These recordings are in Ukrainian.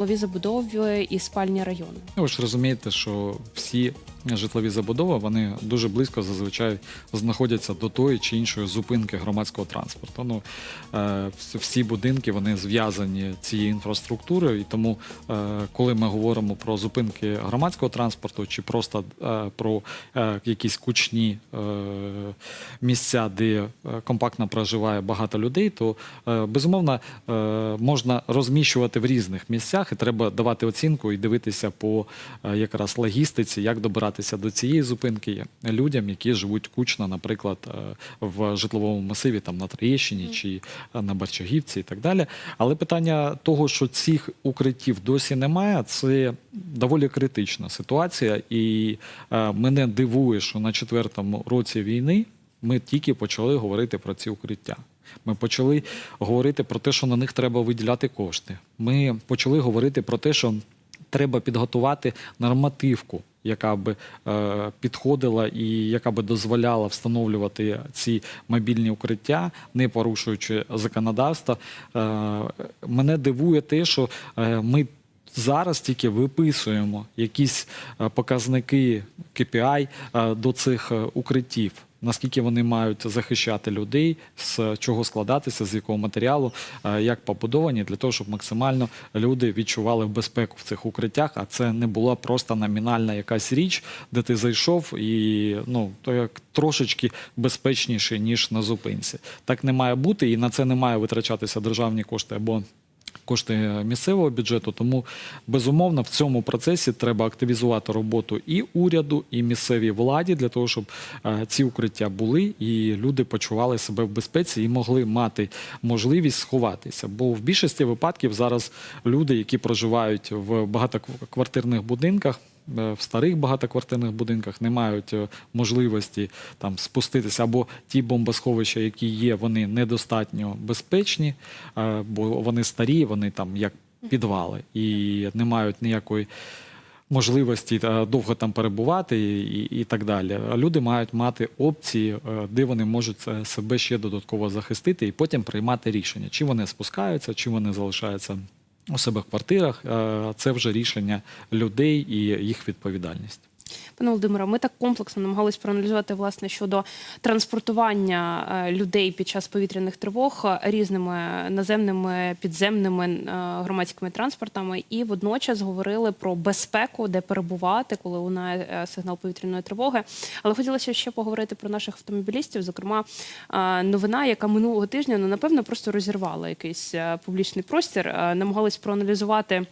житлові забудови і спальні райони. Ну, Ви ж розумієте, що всі житлові забудови вони дуже близько зазвичай знаходяться до тої чи іншої зупинки громадського транспорту. Ну, е, всі будинки вони зв'язані цією інфраструктурою, і тому, е, коли ми говоримо про зупинки громадського транспорту чи просто е, про якісь кучні місця, де компактно проживає багато людей, то безумовно можна розміщувати в різних місцях, і треба давати оцінку і дивитися по якраз логістиці, як добиратися до цієї зупинки людям, які живуть кучно, наприклад, е, в житловому масиві там на Троєщині чи е, на Барчагівці і так далі. Але питання того, що цих укриттів досі немає, це доволі критична ситуація, і е, мене дивує, що на четвертому році війни ми тільки почали говорити про ці укриття. Ми почали говорити про те, що на них треба виділяти кошти. Ми почали говорити про те, що треба підготувати нормативку, яка би е, підходила і яка би дозволяла встановлювати ці мобільні укриття, не порушуючи законодавство. Е, мене дивує те, що е, ми зараз тільки виписуємо якісь показники KPI до цих укриттів. Наскільки вони мають захищати людей, з чого складатися, з якого матеріалу, е, як побудовані, для того, щоб максимально люди відчували безпеку в цих укриттях, а це не була просто номінальна якась річ, де ти зайшов і ну то як трошечки безпечніше ніж на зупинці. Так не має бути, і на це не має витрачатися державні кошти або кошти місцевого бюджету. Тому безумовно в цьому процесі треба активізувати роботу і уряду, і місцевій владі для того, щоб е, ці укриття були і люди почували себе в безпеці і могли мати можливість сховатися. Бо в більшості випадків зараз люди, які проживають в багатоквартирних будинках. Е, В старих багатоквартирних будинках не мають е, можливості там спуститися, або ті бомбосховища, які є, вони недостатньо безпечні, е, бо вони старі, вони там як підвали і не мають ніякої можливості довго там перебувати і, і, так далі. Люди мають мати опції, де вони можуть себе ще додатково захистити і потім приймати рішення, чи вони спускаються, чи вони залишаються у себе в квартирах. Е, Це вже рішення людей і їх відповідальність. Пане Володимире, ми так комплексно намагалися проаналізувати власне щодо транспортування е, людей під час повітряних тривог е, різними наземними підземними е, громадськими транспортами, і водночас говорили про безпеку, де перебувати, коли лунає сигнал повітряної тривоги. Але хотілося ще поговорити про наших автомобілістів. Зокрема, новина, яка минулого тижня ну напевно просто розірвала якийсь публічний простір. Намагались проаналізувати.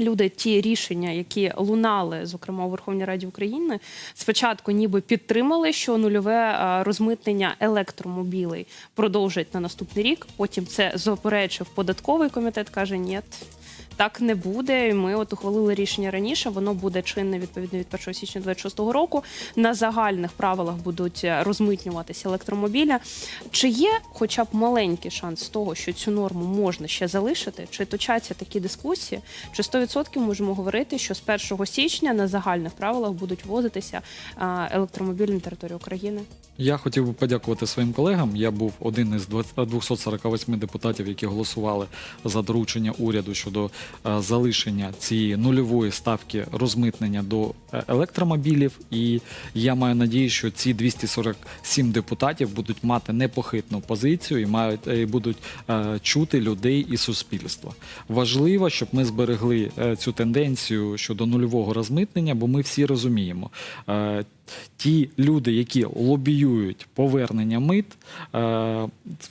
Люди ті рішення, які лунали, зокрема у Верховній Раді України, спочатку ніби підтримали, що нульове е, розмитнення електромобілей продовжать на наступний рік. Потім це заперечив податковий комітет. каже, ні. Так не буде. І Ми от ухвалили рішення раніше. Воно буде чинне відповідно від 1 січня 26 року. На загальних правилах будуть е, розмитнюватися електромобіля. Чи є хоча б маленький шанс того, що цю норму можна ще залишити? Чи точаться такі дискусії? Чи 100% можемо говорити, що з 1 січня на загальних правилах будуть ввозитися е, електромобілі на територію України? Я хотів би подякувати своїм колегам. Я був один із 20 248 депутатів, які голосували за доручення уряду щодо залишення цієї нульової ставки розмитнення до е, електромобілів. І я маю надію, що ці 247 депутатів будуть мати непохитну позицію і мають і будуть е, чути людей і суспільство. Важливо, щоб ми зберегли е, цю тенденцію щодо нульового розмитнення, бо ми всі розуміємо. Ті люди, які лобіюють повернення мит, е,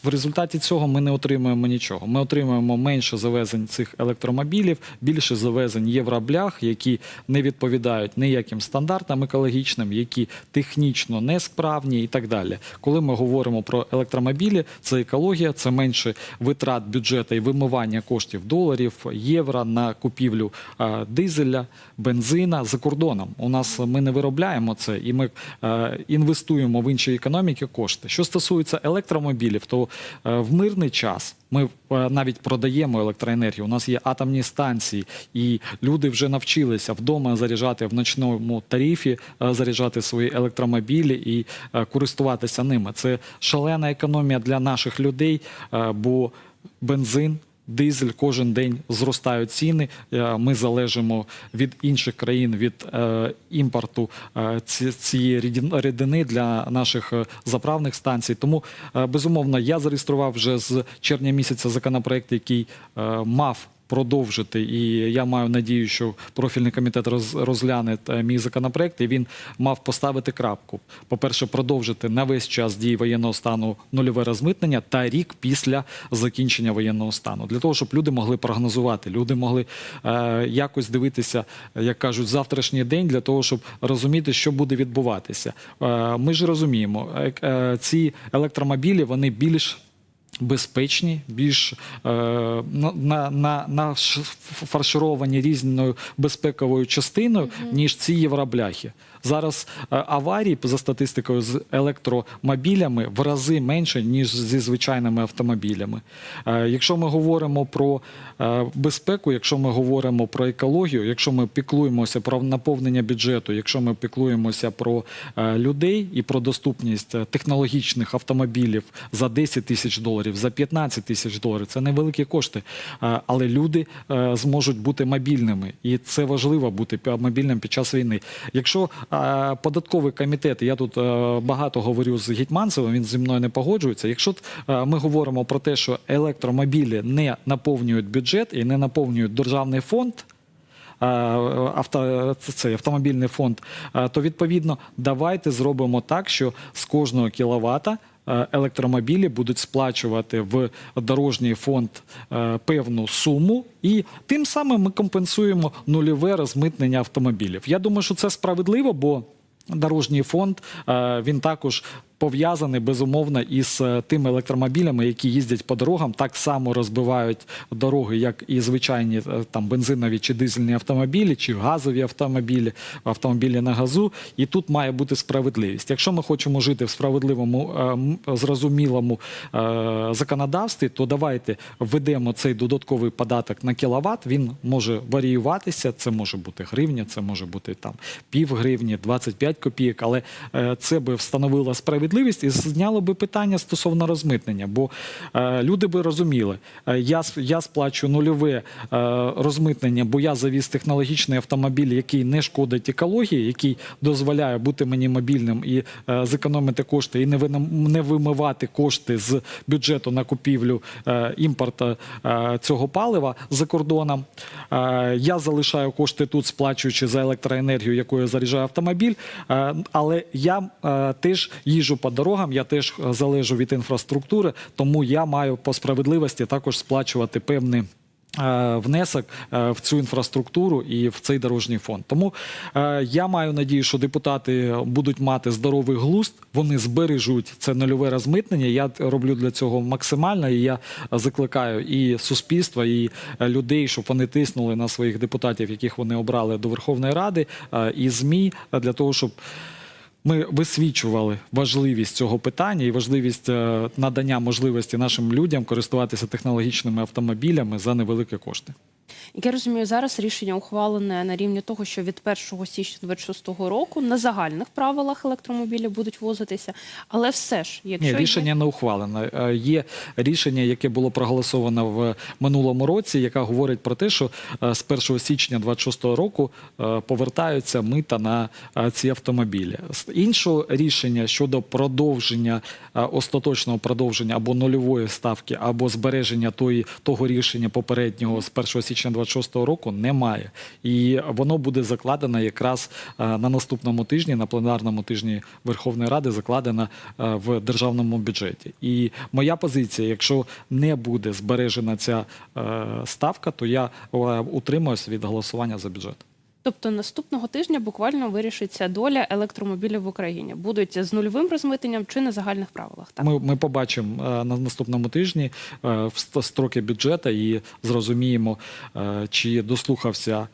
в результаті цього ми не отримуємо нічого. Ми отримуємо менше завезень цих електромобілів, більше завезень євроблях, які не відповідають ніяким стандартам екологічним, які технічно несправні і так далі. Коли ми говоримо про електромобілі, це екологія, це менше витрат бюджету і вимивання коштів доларів, євро на купівлю е, дизеля, бензина за кордоном. У нас ми не виробляємо це, і ми е, інвестуємо в інші економіки кошти. Що стосується електромобілів, то е, в мирний час. Ми е, навіть продаємо електроенергію. У нас є атомні станції, і люди вже навчилися вдома заряджати в ночному тарифі, заряджати свої електромобілі і користуватися ними. Це шалена економія для наших людей, бо бензин. Дизель кожен день зростають ціни. Е, Ми залежимо від інших країн від е, імпорту е, цієї рідини для наших заправних станцій. Тому безумовно я зареєстрував вже з червня місяця законопроект, який мав продовжити. І я маю надію, що профільний комітет розгляне е, мій законопроект, і він мав поставити крапку. По-перше, продовжити на весь час дії воєнного стану нульове розмитнення та рік після закінчення воєнного стану, для того, щоб люди могли прогнозувати, люди могли е, якось дивитися, як кажуть, завтрашній день для того, щоб розуміти, що буде відбуватися. Е, ми ж розуміємо, е, е, ці електромобілі вони більш безпечні, більш е, на, на, на, на фаршировані різною безпековою частиною, ніж ці євробляхи. Зараз е, аварій за статистикою з електромобілями в рази менше, ніж зі звичайними автомобілями. Е, якщо ми говоримо про е, безпеку, якщо ми говоримо про екологію, якщо ми піклуємося про наповнення бюджету, якщо ми піклуємося про людей і про доступність технологічних автомобілів за 10 тисяч доларів, за 15 тисяч доларів, це невеликі кошти. Але люди зможуть бути мобільними, і це важливо бути мобільним під час війни. Якщо податковий комітет, я тут е, багато говорю з Гетьманцевим, він зі мною не погоджується. Якщо е, ми говоримо про те, що електромобілі не наповнюють бюджет і не наповнюють державний фонд. е, Авто, цей автомобільний фонд, то відповідно давайте зробимо так, що з кожного кіловата електромобілі будуть сплачувати в дорожній фонд е, певну суму, і тим самим ми компенсуємо нульове розмитнення автомобілів. Я думаю, що це справедливо, бо дорожній фонд е, він також. Пов'язаний безумовно із е, тими електромобілями, які їздять по дорогам, так само розбивають дороги, як і звичайні е, там бензинові чи дизельні автомобілі, чи газові автомобілі, автомобілі на газу. І тут має бути справедливість. Якщо ми хочемо жити в справедливому, е, зрозумілому законодавстві, то давайте введемо цей додатковий податок на кіловат. Він може варіюватися. Це може бути гривня, це може бути там пів гривні, 25 копійок, але це би встановило справедливість і зняло би питання стосовно розмитнення. Бо е, люди би розуміли, е, я, я сплачу нульове е, розмитнення, бо я завіз технологічний автомобіль, який не шкодить екології, який дозволяє бути мені мобільним і е, зекономити кошти, і не, не вимивати кошти з бюджету на купівлю е, імпорту е, цього палива за кордоном. Е, я залишаю кошти тут, сплачуючи за електроенергію, якою заряджаю автомобіль. Е, але я е, теж їжу по дорогам, я теж е, залежу від інфраструктури, тому я маю по справедливості також сплачувати певний. е, Внесок е, в цю інфраструктуру і в цей дорожній фонд. Тому я маю надію, що депутати будуть мати здоровий глузд, вони збережуть це нульове розмитнення. Я роблю для цього максимально. І я закликаю і суспільство, і людей, щоб вони тиснули на своїх депутатів, яких вони обрали до Верховної Ради, і ЗМІ для того, щоб ми висвічували важливість цього питання і важливість е, надання можливості нашим людям користуватися технологічними автомобілями за невеликі кошти. Як я розумію, зараз рішення ухвалене на рівні того, що від 1 січня 26 року на загальних правилах електромобілі будуть возитися, але все ж, якщо Ні, є- рішення не ухвалено. Е, Є рішення, яке було проголосовано в минулому році, яке говорить про те, що е, з 1 січня 26 року е, повертаються мита на ці автомобілі. Іншого рішення щодо продовження остаточного продовження або нульової ставки, або збереження тої того рішення попереднього з 1 січня 26 року немає. І воно буде закладено якраз е, на наступному тижні, на пленарному тижні Верховної Ради, закладено е, в державному бюджеті. І моя позиція, якщо не буде збережена ця е, ставка, то я утримуюся від голосування за бюджет. Тобто наступного тижня буквально вирішиться доля електромобілів в Україні. Будуть з нульовим розмитненням чи на загальних правилах. Так? Ми, ми побачимо е, на наступному тижні е, в строки бюджету і зрозуміємо, е, чи дослухався.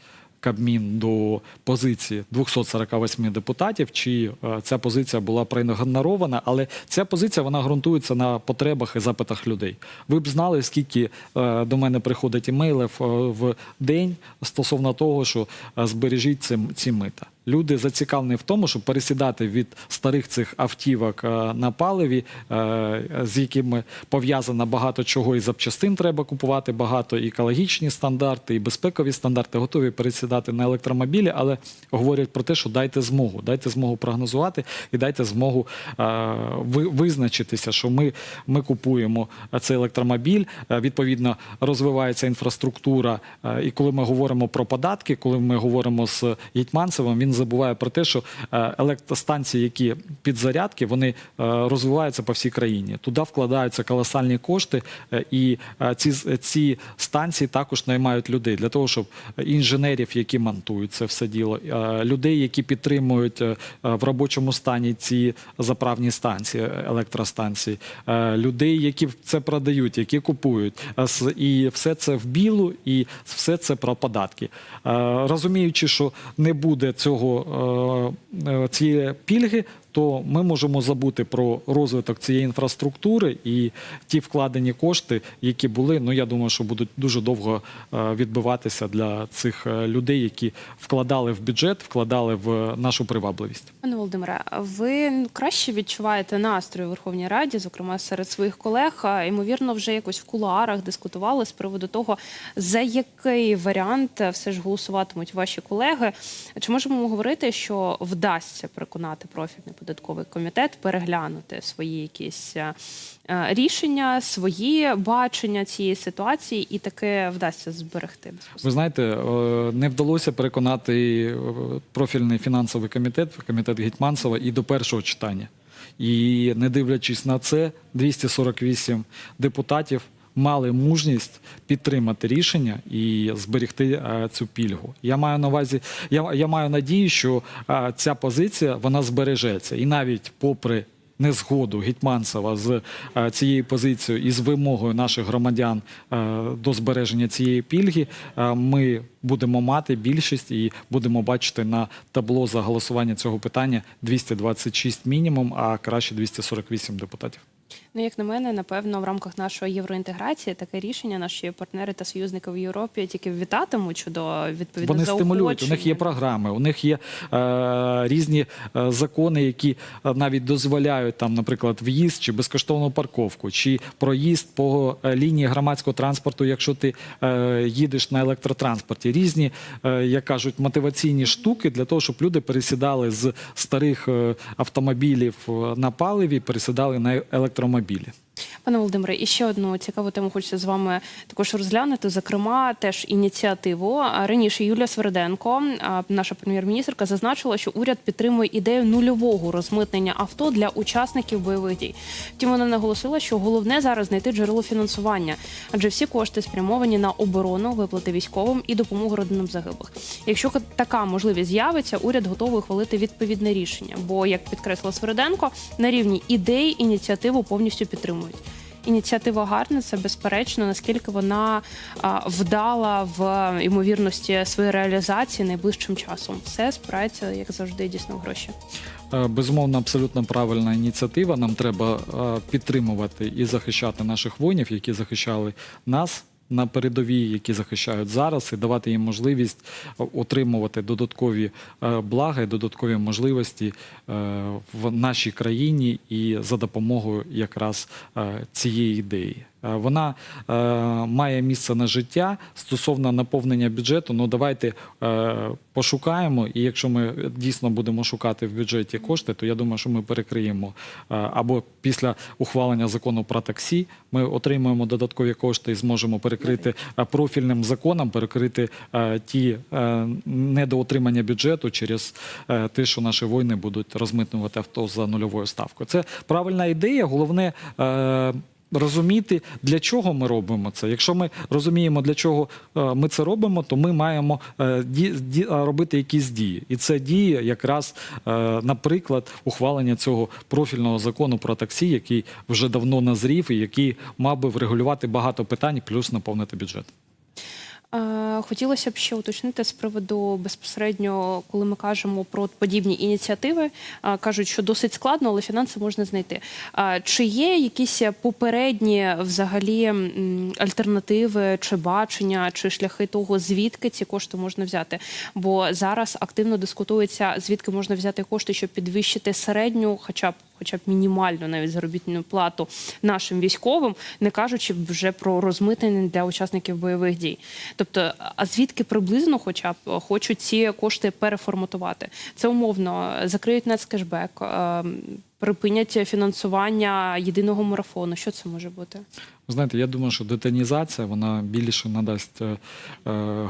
Кабмін до позиції 248 депутатів, чи е, ця позиція була проігнорована, але ця позиція вона ґрунтується на потребах і запитах людей. Ви б знали, скільки е, до мене приходить імейлів е, в день стосовно того, що збережіть ці мита. Люди зацікавлені в тому, щоб пересідати від старих цих автівок е, на паливі, е, з якими пов'язано багато чого і запчастин треба купувати багато, і екологічні стандарти, і безпекові стандарти готові пересідати на електромобілі, але говорять про те, що дайте змогу, дайте змогу прогнозувати і дайте змогу е, визначитися, що ми, ми купуємо цей електромобіль. Відповідно, розвивається інфраструктура. І коли ми говоримо про податки, коли ми говоримо з Гетьманцевим, він забуває про те, що е, електростанції, які під зарядки, вони е, розвиваються по всій країні. Туди вкладаються колосальні кошти, е, і ці, ці станції також наймають людей для того, щоб інженерів, які монтують це все діло, людей, які підтримують в робочому стані ці заправні станції, електростанції, людей, які це продають, які купують, і все це в білу, і все це про податки. Розуміючи, що не буде цього е, е, цієї пільги. То ми можемо забути про розвиток цієї інфраструктури і ті вкладені кошти, які були. Ну я думаю, що будуть дуже довго е, відбиватися для цих е, людей, які вкладали в бюджет, вкладали в нашу привабливість. Пане Володимире, ви краще відчуваєте настрої у Верховній Раді, зокрема серед своїх колег. Ймовірно, вже якось в кулуарах дискутували з приводу того, за який варіант е, все ж голосуватимуть ваші колеги. Чи можемо говорити, що вдасться переконати профільний податковий комітет переглянути свої якісь е, е, рішення, свої бачення цієї ситуації, і таке вдасться зберегти? Ви знаєте, е, не вдалося переконати профільний фінансовий комітет, комітет Гетьманцева і до першого читання. І не дивлячись на це, 248 депутатів мали мужність підтримати рішення і зберегти е, цю пільгу. Я маю на увазі, я, я маю надію, що е, ця позиція вона збережеться, і навіть попри незгоду Гетьманцева з е, цією позицією і з вимогою наших громадян до збереження цієї пільги, ми будемо мати більшість і будемо бачити на табло за голосування цього питання 226 мінімум, а краще 248 депутатів. Ну, як на мене, напевно, в рамках нашої євроінтеграції таке рішення наші партнери та союзники в Європі тільки вітатимуть щодо відповідно Вони стимулюють. У них є програми, у них є е, різні е, закони, які е, навіть дозволяють там, наприклад, в'їзд чи безкоштовну парковку, чи проїзд по е, лінії громадського транспорту, якщо ти е, їдеш на електротранспорті. Різні, е, як кажуть, мотиваційні штуки для того, щоб люди пересідали з старих е, автомобілів на паливі, пересідали на електромобілі. Пане Володимире, і ще одну цікаву тему хочеться з вами також розглянути. Зокрема, теж ініціативу. Раніше Юлія Сверденко, наша прем'єр-міністрка, зазначила, що уряд підтримує ідею нульового розмитнення авто для учасників бойових дій. Втім, вона наголосила, що головне зараз знайти джерело фінансування, адже всі кошти спрямовані на оборону, виплати військовим і допомогу родинам загиблих. Якщо така можливість з'явиться, уряд готовий ухвалити відповідне рішення. Бо, як підкреслила Сверденко, на рівні ідей ініціативу повністю підтримують. Ініціатива гарна, це безперечно, наскільки вона а, вдала в ймовірності своєї реалізації найближчим часом. Все спирається, як завжди, дійсно в гроші. Е, Безумовно, абсолютно правильна ініціатива. Нам треба е, підтримувати і захищати наших воїнів, які захищали нас. На передовій, які захищають зараз, і давати їм можливість е, отримувати додаткові е, блага додаткові можливості е, в нашій країні і за допомогою якраз цієї ідеї. Е, Вона е, має місце на життя стосовно наповнення бюджету. Ну давайте е, пошукаємо, і якщо ми дійсно будемо шукати в бюджеті кошти, то я думаю, що ми перекриємо е, або після ухвалення закону про таксі, ми отримуємо додаткові кошти і зможемо перекрити е, профільним законом, перекрити е, ті е, недоотримання бюджету через е, те, що наші воїни будуть розмитнувати авто за нульовою ставкою. Це правильна ідея. Головне. е, Розуміти, для чого ми робимо це. Якщо ми розуміємо, для чого е, ми це робимо, то ми маємо е, е, робити якісь дії. І це дії якраз, наприклад, ухвалення цього профільного закону про таксі, який вже давно назрів і який мав би врегулювати багато питань, плюс наповнити бюджет. Е, Хотілося б ще уточнити з приводу безпосередньо, коли ми кажемо про подібні ініціативи, е, кажуть, що досить складно, але фінанси можна знайти. Е, Чи є якісь попередні взагалі альтернативи, чи бачення, чи шляхи того, звідки ці кошти можна взяти? Бо зараз активно дискутується, звідки можна взяти кошти, щоб підвищити середню, хоча б хоча б мінімальну навіть заробітну плату нашим військовим, не кажучи вже про розмитнення для учасників бойових дій. Тобто, а звідки приблизно, хоча б хочуть ці кошти переформатувати? Це умовно закриють нацкешбек, е, припинять фінансування єдиного марафону. Що це може бути? Знаєте, я думаю, що детонізація вона більше надасть е, е,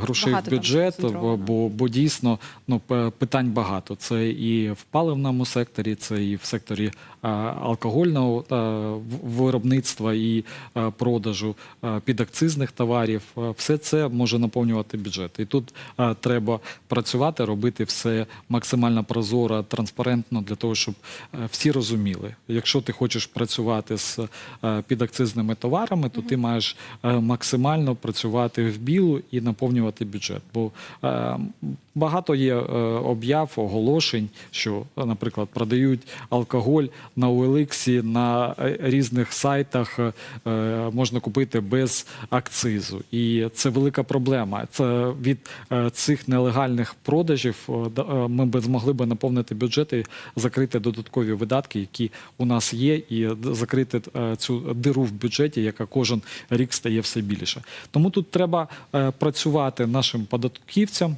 грошей Багато в бюджет, бо, бо, бо дійсно ну, питань багато. Це і в паливному секторі, це і в секторі е, алкогольного е, виробництва і е, продажу е, підакцизних товарів. Е, Все це може наповнювати бюджет. І тут е, треба працювати, робити все максимально прозоро, транспарентно для того, щоб е, всі розуміли. Якщо ти хочеш працювати з е, підакцизними товарами, то ти маєш е, максимально працювати в білу і наповнювати бюджет. Бо е, багато є е, об'яв, оголошень, що, наприклад, продають алкоголь на OLX, на е, різних сайтах е, можна купити без акцизу. І це велика проблема. Це від цих нелегальних продажів ми б змогли би наповнити бюджет і закрити додаткові видатки, які у нас є, і закрити цю диру в бюджеті, яка кожен рік стає все більше. Тому тут треба працювати нашим податківцям.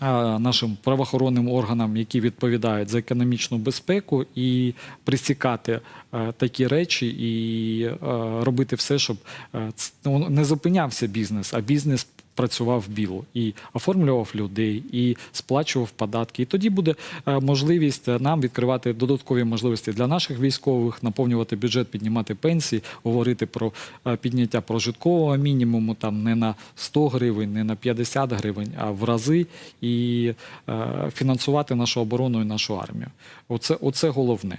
Нашим правоохоронним органам, які відповідають за економічну безпеку, і присікати е, такі речі, і е, робити все, щоб е, ну, не зупинявся бізнес, а бізнес працював біло і оформлював людей, і сплачував податки. І тоді буде е, можливість е, нам відкривати додаткові можливості для наших військових, наповнювати бюджет, піднімати пенсії, говорити про е, підняття прожиткового мінімуму там не на 100 гривень, не на 50 гривень, а в рази, і фінансувати нашу оборону і нашу армію. Оце, оце головне.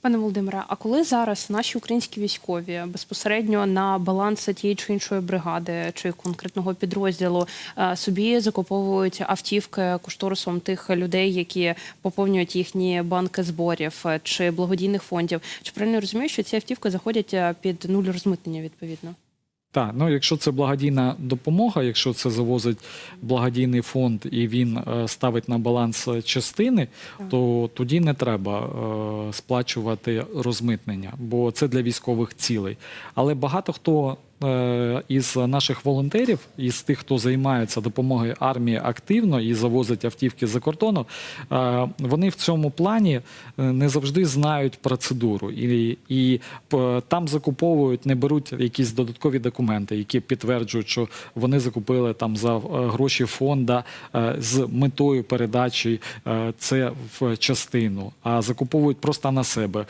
Пане Володимире, а коли зараз наші українські військові безпосередньо на баланс тієї чи іншої бригади чи конкретного підрозділу е, собі закуповують автівки кошторисом тих людей, які поповнюють їхні банки зборів чи благодійних фондів, чи правильно розумію, що ці автівки заходять е, під нуль розмитнення відповідно? Так, ну якщо це благодійна допомога, якщо це завозить благодійний фонд і він е, ставить на баланс е, частини, Так. то тоді не треба е, сплачувати розмитнення, бо це для військових цілей. Але багато хто. Е, Із наших волонтерів, із тих, хто займається допомогою армії активно і завозить автівки за кордону, е, вони в цьому плані е, не завжди знають процедуру, і, і там закуповують, не беруть якісь додаткові документи, які підтверджують, що вони закупили там за гроші фонда з метою передачі це в частину, а закуповують просто на себе.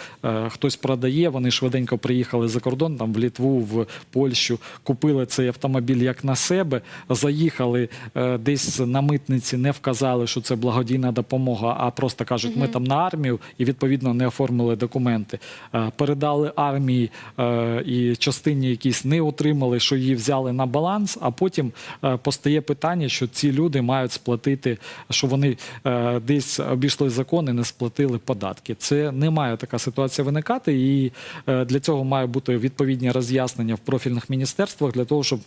Хтось продає, вони швиденько приїхали за кордон, там в Літву, в Польщу, купили цей автомобіль як на себе, заїхали е, десь на митниці, не вказали, що це благодійна допомога, а просто кажуть, ми там на армію і відповідно не оформили документи. Е, Передали армії е, і частині якісь не отримали, що її взяли на баланс. А потім постає питання, що ці люди мають сплатити, що вони десь обійшли закон і не сплатили податки. Це не має така ситуація виникати, і для цього має бути відповідні роз'яснення в профільних міністерствах для того, щоб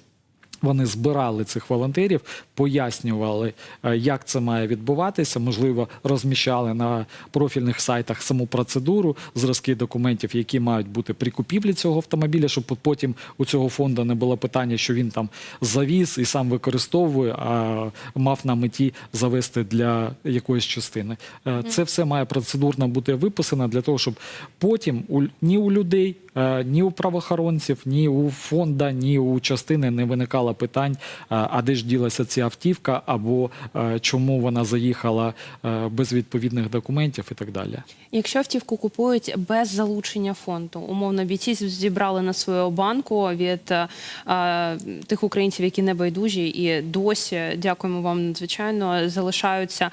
вони збирали цих волонтерів, пояснювали, е, як це має відбуватися. Можливо, розміщали на профільних сайтах саму процедуру, зразки документів, які мають бути при купівлі цього автомобіля, щоб потім у цього фонду не було питання, що він там завіз і сам використовує, а мав на меті завести для якоїсь частини. Е, Це все має процедурно бути виписано для того, щоб потім ні у людей. е, Ні у правоохоронців, ні у фонда, ні у частини не виникало питань, е, а де ж ділася ця автівка, або е, чому вона заїхала е, без відповідних документів і так далі. Якщо автівку купують без залучення фонду, умовно бійці зібрали на свою банку від тих українців, які не байдужі, і досі дякуємо вам надзвичайно залишаються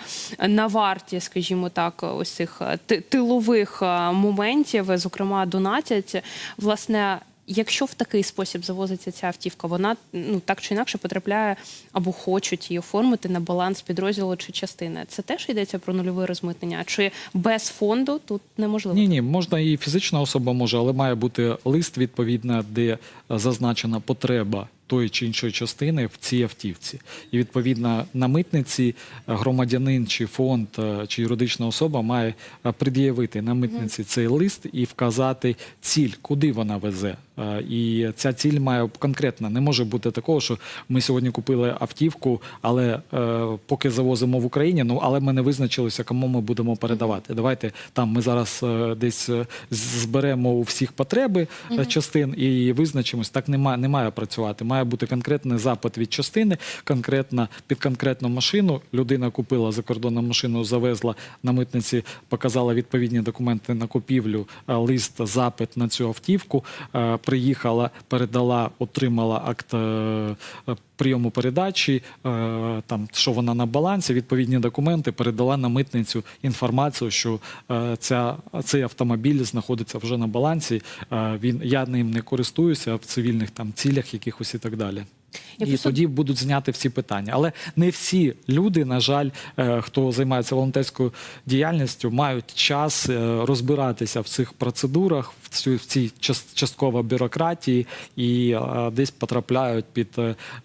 на варті, скажімо так, ось цих тилових моментів, зокрема донатять. Власне, Якщо в такий спосіб завозиться ця автівка, вона ну так чи інакше потрапляє або хочуть її оформити на баланс підрозділу чи частини. Це теж йдеться про нульове розмитнення. Чи без фонду тут неможливо? Ні, ні, можна і фізична особа може, але має бути лист відповідно, де е, зазначена потреба тої чи іншої частини в цій автівці. І відповідно на митниці е, громадянин чи фонд е, чи юридична особа має пред'явити на митниці цей лист і вказати ціль, куди вона везе. Е, І ця ціль має конкретна. Не може бути такого, що ми сьогодні купили автівку, але е, поки завозимо в Україні, ну але ми не визначилися, кому ми будемо передавати. Давайте там ми зараз е, десь зберемо у всіх потреби е, частин і визначимось. Так не має, не має працювати. Має бути конкретний запит від частини, конкретна під конкретну машину. Людина купила закордонну машину, завезла на митниці, показала відповідні документи на купівлю, лист, запит на цю автівку. Приїхала, передала, отримала акт е, е, прийому передачі, е, там що вона на балансі, відповідні документи, передала на митницю інформацію, що ця, цей автомобіль знаходиться вже на балансі. Він я ним не користуюся в цивільних там цілях якихось і так далі. Я і просто- тоді будуть зняти всі питання. Але не всі люди, на жаль, е, хто займається волонтерською діяльністю, мають час е, розбиратися в цих процедурах, в цю в цій час- частково бюрократії, і е, десь потрапляють під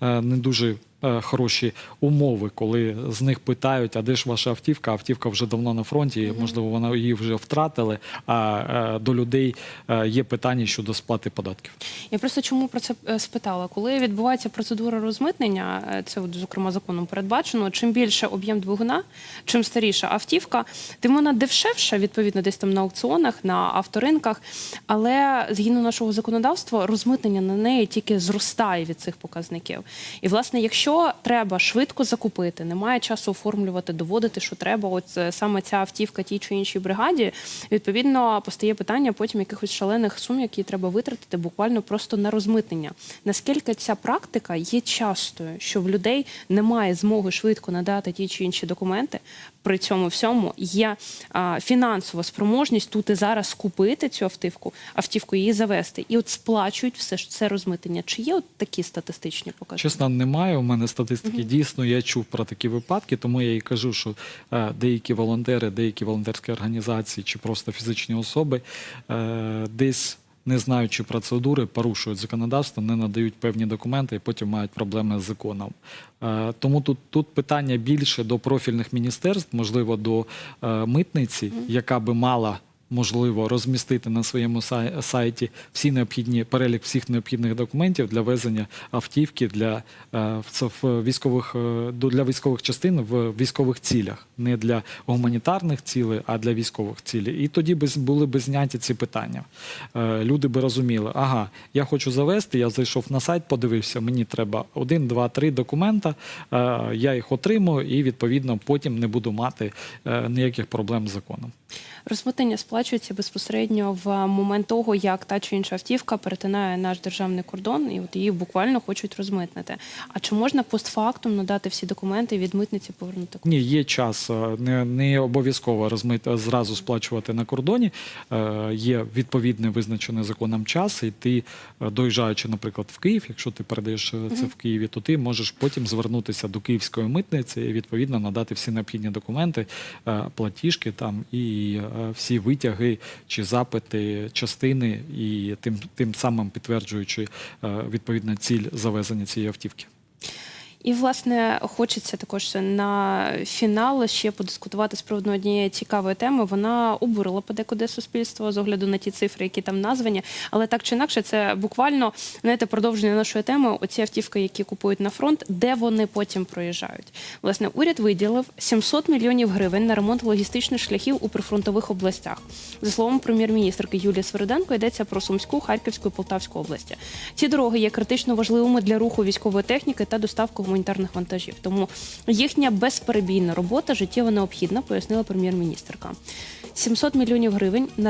не дуже. Е, Хороші умови, коли з них питають, а де ж ваша автівка? Автівка вже давно на фронті, можливо, вона її вже втратили. А е, до людей е, є питання щодо сплати податків. Я просто чому про це спитала? Коли відбувається процедура розмитнення, це от, зокрема законом передбачено. Чим більше об'єм двигуна, чим старіша автівка, тим вона дешевша, відповідно, десь там на аукціонах, на авторинках. Але згідно нашого законодавства, розмитнення на неї тільки зростає від цих показників. І власне, якщо треба швидко закупити, немає часу оформлювати, доводити, що треба, от е, саме ця автівка тій чи іншій бригаді, відповідно постає питання потім якихось шалених сум, які треба витратити буквально просто на розмитнення. Наскільки ця практика є частою, що в людей немає змоги швидко надати ті чи інші документи, при цьому всьому є а, фінансова спроможність тут і зараз купити цю автівку, автівку її завести, і от сплачують все ж це розмитнення. Чи є от такі статистичні показники? Чесно, немає у мене статистики. Дійсно, я чув про такі випадки, тому я і кажу, що е, деякі волонтери, деякі волонтерські організації чи просто фізичні особи е, десь. Не знаючи процедури, порушують законодавство, не надають певні документи і потім мають проблеми з законом. Е, Тому тут, тут питання більше до профільних міністерств, можливо, до е, митниці, яка би мала можливо розмістити на своєму сай- сайті всі необхідні перелік всіх необхідних документів для везення автівки для, е, в військових е, для військових частин в військових цілях, не для гуманітарних цілей, а для військових цілей. І тоді були б зняті ці питання. Е, Люди би розуміли, ага, я хочу завести, я зайшов на сайт, подивився, мені треба один, два, три документа, я їх отримую і відповідно потім не буду мати ніяких проблем з законом. Розмитнення сплачується безпосередньо в момент того, як та чи інша автівка перетинає наш державний кордон, і от її буквально хочуть розмитнити. А чи можна постфактум надати всі документи і від митниці повернути? Ні, є час. е, Не, не обов'язково розмити зразу сплачувати на кордоні. Е, Є відповідний визначений законом час, і ти, е, доїжджаючи, наприклад, в Київ, якщо ти передаєш е, це в Києві, то ти можеш потім звернутися до київської митниці і відповідно надати всі необхідні документи, е, платіжки там і е, всі витяги чи запити, частини, і тим, тим самим підтверджуючи е, відповідно ціль завезення цієї автівки. І власне хочеться також на фінал ще подискутувати з приводу однієї цікавої теми. Вона обурила подекуди суспільство з огляду на ті цифри, які там названі. Але так чи інакше, це буквально знаєте, продовження нашої теми. Оці автівки, які купують на фронт, де вони потім проїжджають. Власне, уряд виділив 700 мільйонів гривень на ремонт логістичних шляхів у прифронтових областях. За словом прем'єр-міністрки Юлії Свериденко, йдеться про Сумську, Харківську і Полтавську області. Ці дороги є критично важливими для руху військової техніки та доставки гуманітарних вантажів. Тому їхня безперебійна робота життєво необхідна, пояснила прем'єр-міністрка. 700 мільйонів гривень на